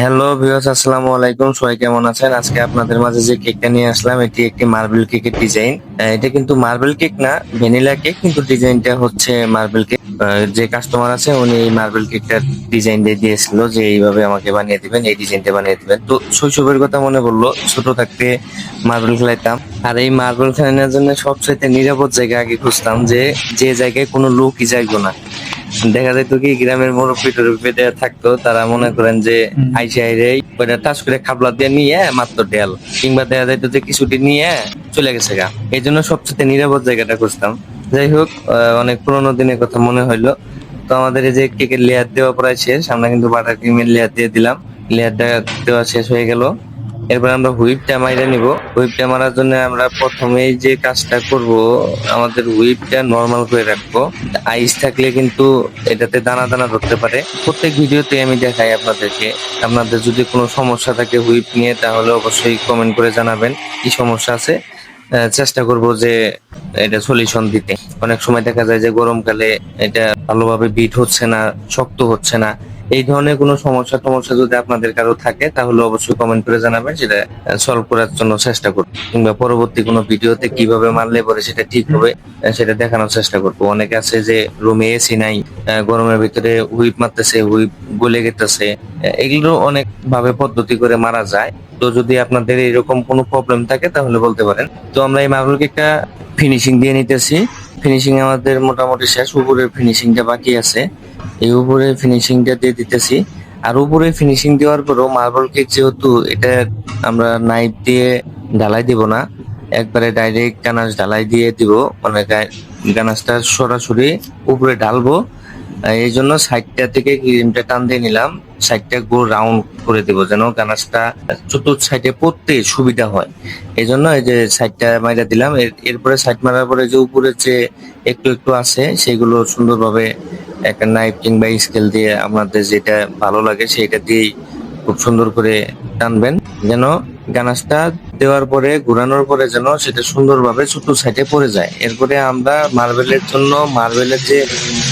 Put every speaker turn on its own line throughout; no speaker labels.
Hello viewers আসসালামু আলাইকুম। সবাই কেমন আছেন? আজকে আপনাদের মাঝে যে কেকটা নিয়ে আসলাম, এটি একটি মার্বেল কেকের ডিজাইন এটা কিন্তু মার্বেল কেক না ভ্যানিলা কেক কিন্তু ডিজাইনটা হচ্ছে মার্বেল কেক যে কাস্টমার আছে, উনি এই মার্বেল কেকটার ডিজাইন দিয়ে দিয়েছিল যে এইভাবে আমাকে বানিয়ে দিবেন, এই ডিজাইনটা বানিয়ে দিবেন। তো শৈশবের কথা মনে পড়ল, ছোট থাকতে মার্বেল খেলাইতাম। আর এই মার্বেল খেলানোর জন্য সবচেয়ে নিরাপদ জায়গা আগে খুঁজতাম যে যে জায়গায় কোনো লোকই যাইতো না। দেখা যেত কি গ্রামের মুরব্বী টুরব্বী যারা থাকতো তারা মনে করেন যে আইসে আইরে ওইটা টাচ করে খাবলা দিয়ে নিয়ে মাত্র ডেল কিংবা দেখা যাইতো যে কিছুটি নিয়ে চলে গেছে গা। এই জন্য সবচেয়ে নিরাপদ জায়গাটা খুঁজতাম। যাই হোক অনেক পুরোনো দিনের কথা মনে হইল। তো আমাদের এই যে কেকের লেয়ার দেওয়া প্রায় শেষ আমরা কিন্তু বাটার ক্রিমের লেয়ার দিয়ে দিলাম। লেয়ারটা দেওয়া শেষ হয়ে গেল। এরপর আমরা হুইপটা মাইরে নিব। হুইপটা মারার জন্য আমরা প্রথমেই যে কাজটা করব, আমাদের হুইপটা নর্মাল করে রাখব। আইস থাকলে কিন্তু এটাতে দানা দানা ধরতে পারে। প্রত্যেক ভিডিওতে আমি দেখাই আপনাদেরকে। আপনাদের যদি কোনো সমস্যা থাকে হুইপ নিয়ে, তাহলে অবশ্যই কমেন্ট করে জানাবেন কি সমস্যা আছে। চেষ্টা করব যে এটা সলিউশন দিতে। অনেক সময় দেখা যায় যে গরমকালে এটা ভালোভাবে বিট হচ্ছে না, শক্ত হচ্ছে না। এই ধরনের কোনো সমস্যা টমস্যা যদি আপনাদের কারও থাকে, তাহলে অবশ্যই কমেন্ট করে জানাবেন, সেটা সলভ করার জন্য চেষ্টা করব। কিংবা পরবর্তী কোনো ভিডিওতে কীভাবে মারলে পরে সেটা ঠিক হবে সেটা দেখানোর চেষ্টা করব। অনেকে আছে যে রুমে এসি নাই গরমের ভিতরে হুইপ মারতেছে, হুইপ গলে গেতেছে এগুলো অনেক ভাবে পদ্ধতি করে মারা যায়। তো যদি আপনাদের এরকম কোনো প্রবলেম থাকে, তাহলে বলতে পারেন। তো আমরা এই মার্বেল কেকটা ফিনিশিং দিয়ে নিতেছি। ফিনিশিং আমাদের মোটামুটি শেষ, উপরের ফিনিশিংটা বাকি আছে। এই উপরে ফিনিশিংটা দিয়ে দিতেছি। আর উপরে ফিনিশিং দেওয়ার পরও মার্বেল কেক যেহেতু এটা আমরা নাইফ দিয়ে ঢালাই দিব না, একবারে ডাইরেক্ট গানাশ ঢালাই দিয়ে দিব মানে গানাশটা সরাসরি উপরে ঢালবো। এই জন্য সাইডটা থেকে ক্রিমটা টান দিয়ে নিলাম সাইডটা গোল রাউন্ড করে দেবো যেন গানাশটা চতুর্থ সাইডে পড়তে সুবিধা হয়। এই জন্য এই যে সাইডটা মাইরা দিলাম, এর- এরপরে সাইড মারার পরে যে উপরে যে একটু একটু আছে, সেগুলো সুন্দরভাবে একটা নাইফ কিংবা স্কেল দিয়ে আপনাদের যেটা ভালো লাগে সেটা দিয়েই খুব সুন্দর করে টানবেন। যেন গানাসটা দেওয়ার পরে, ঘুরানোর পরে যেন সেটা সুন্দরভাবে ছোট সাইডে পড়ে যায়। এরপরে আমরা মার্বেলের জন্য, মার্বেলের যে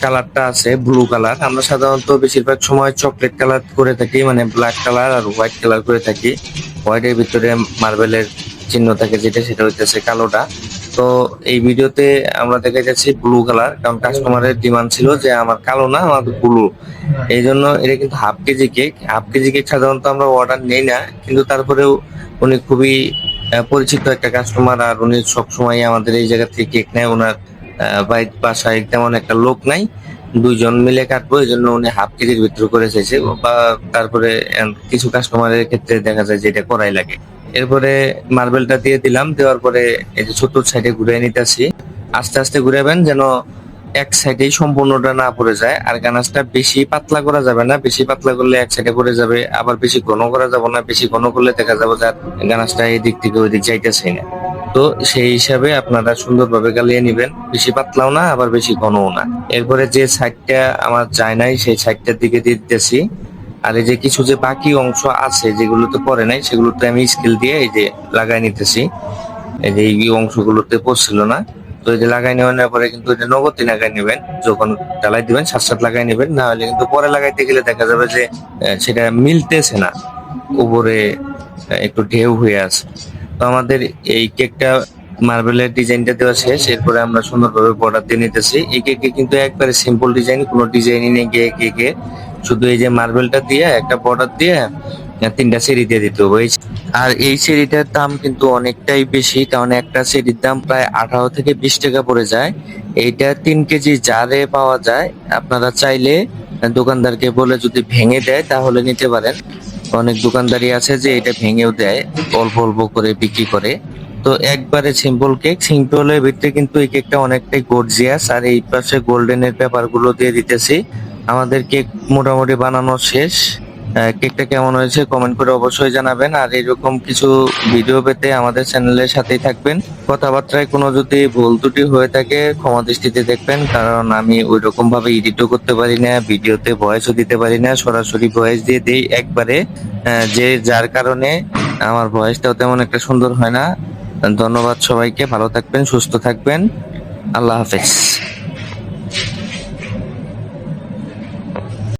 কালারটা আছে ব্লু কালার আমরা সাধারণত বেশিরভাগ সময় চকলেট কালার করে থাকি মানে ব্ল্যাক কালার আর হোয়াইট কালার করে থাকি। হোয়াইটের ভিতরে মার্বেলের চিহ্ন থাকে যেটা, সেটা হইতেছে কালোটা। তো এই ভিডিওতে আমরা দেখা যাচ্ছি ব্লু কালার কারণ কাস্টমারের ডিমান্ড ছিল যে আমার কালো না, আমার ব্লু এই জন্য এটা কিন্তু half KG cake half KG cake সাধারণত আমরা অর্ডার নেই না, কিন্তু তারপরেও উনি খুবই পরিচিত একটা কাস্টমার আর উনি সবসময় আমাদের এই জায়গা থেকে কেক নেয়। ওনার বাড়ির বাসায় তেমন একটা লোক নাই। দুইজন মিলে কাটবো, এই জন্য উনি হাফ কেজির ভিতরে করে চাইছে। বা তারপরে কিছু কাস্টমারের ক্ষেত্রে দেখা যায় যে এটা করাই লাগে। এরপরে মার্বেলটা দিয়ে দিলাম, দেওয়ার পরে এই যে ছোট সাইডে ঘুরে নিতেছি। আস্তে আস্তে ঘুরাবেন যেন এক সাইডে সম্পূর্ণটা না পড়ে যায়, আর গানাসটা বেশি পাতলা করা যাবে না, বেশি পাতলা করলে এক সাইডে পড়ে যাবে, আবার বেশি ঘন করা যাবে না, বেশি ঘন করলে দেখা যাবে যে গানাসটা এই দিক থেকে ওই দিক যাইতেছে না। তো সেই হিসাবে আপনারা সুন্দরভাবে গালিয়ে নিবেন, বেশি পাতলাও না, আবার বেশি ঘনও না। এরপরে যে সাইডটা আমার যায় নাই, সেই সাইডটার দিকে দিতেছি। আর এই যে কিছু যে বাকি অংশ আছে যেগুলোতে পরে নাই, সেগুলোতে আমি স্কেল দিয়ে এই যে লাগাই নিতেছি। এই যে এই অংশগুলোতে পড়ছিল না। তো এই যে লাগাই নেওয়ার পরে কিন্তু এটা নগদে লাগাই নেবেন। যখন ঢালাই দিবেন সাত সাত লাগাই নেবেন। না হলে কিন্তু পরে লাগাইতে গেলে দেখা যাবে যে সেটা মিলতেছে না। উপরে একটু ঢেউ হয়ে আছে। তো আমাদের এই কেকটা মার্বেলের ডিজাইনটা দেওয়া শেষ। এরপরে আমরা সুন্দরভাবে বর্ডার দিয়ে নিতেছি। এই কেকে কিন্তু একবারে সিম্পল ডিজাইন কোনো ডিজাইনই নেই কেকে শুধু এই যে মার্বেলটা দিয়ে, একটা বর্ডার দিয়ে তিনটা সিঁড়ি দিয়ে দিতে হবে। আর এই সিঁড়িটার দাম কিন্তু অনেকটাই বেশি, কারণ একটা সিঁড়ির দাম প্রায় আঠারো থেকে বিশ টাকা পড়ে যায়। এইটা তিন কেজি জারে পাওয়া যায়, আপনারা চাইলে দোকানদারকে বলে যদি ভেঙে দেয়, তাহলে নিতে পারেন। অনেক দোকানদারি আছে যে এটা ভেঙেও দেয়, অল্প অল্প করে বিক্রি করে। তো একবারে সিম্পল কেক সিম্পলের ভিতরে কিন্তু এই কেকটা অনেকটাই গর্জিয়াস আর এই পাশে গোল্ডেনের পেপারগুলো দিয়ে দিতেছি। আমাদের কেক মোটামুটি বানানো শেষ। কেকটা কেমন হয়েছে কমেন্ট করে অবশ্যই জানাবেন। আর এরকম কিছু ভিডিও পেতে আমাদের চ্যানেলের সাথেই থাকবেন। কথাবার্তায় কোনো যদি ভুল ত্রুটি হয়ে থাকে, ক্ষমা দৃষ্টিতে দেখবেন। কারণ আমি ওই রকম ভাবে এডিটও করতে পারি না ভিডিওতে ভয়েসও দিতে পারি না। সরাসরি ভয়েস দিয়ে দিই একবারে। যে যার কারণে আমার ভয়েসটাও তেমন একটা সুন্দর হয় না। ধন্যবাদ সবাইকে। ভালো থাকবেন, সুস্থ থাকবেন। আল্লাহ হাফেজ।